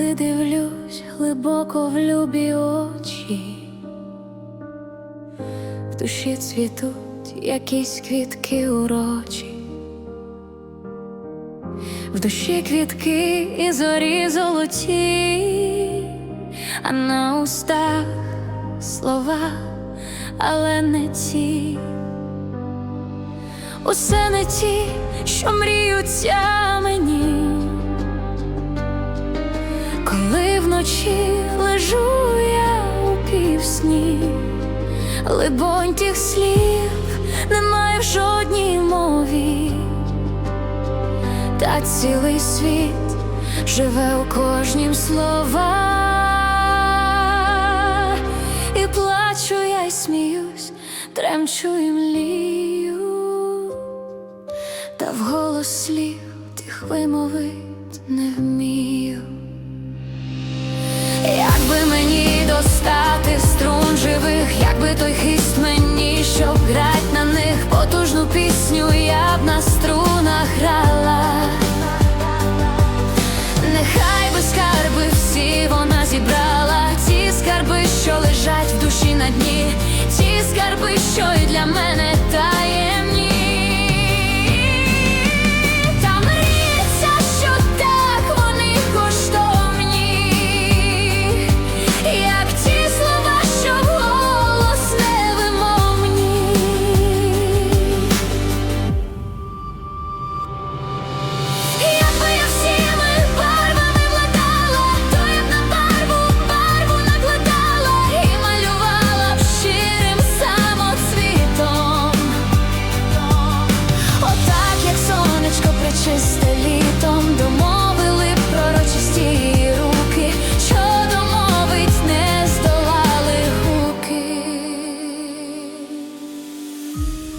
коли дивлюсь глибоко в любі очі, в душі цвітуть якісь квітки урочі, в душі квітки і зорі золоті, а на устах слова, але не ті. Усе не ті, що мріються мені, вночі лежу я у півсні, либонь тих слів немає в жодній мові, та цілий світ живе у кожнім слова, і плачу я й сміюсь, тремчу і млію. Та вголос слів тих вимовить не вмію. you.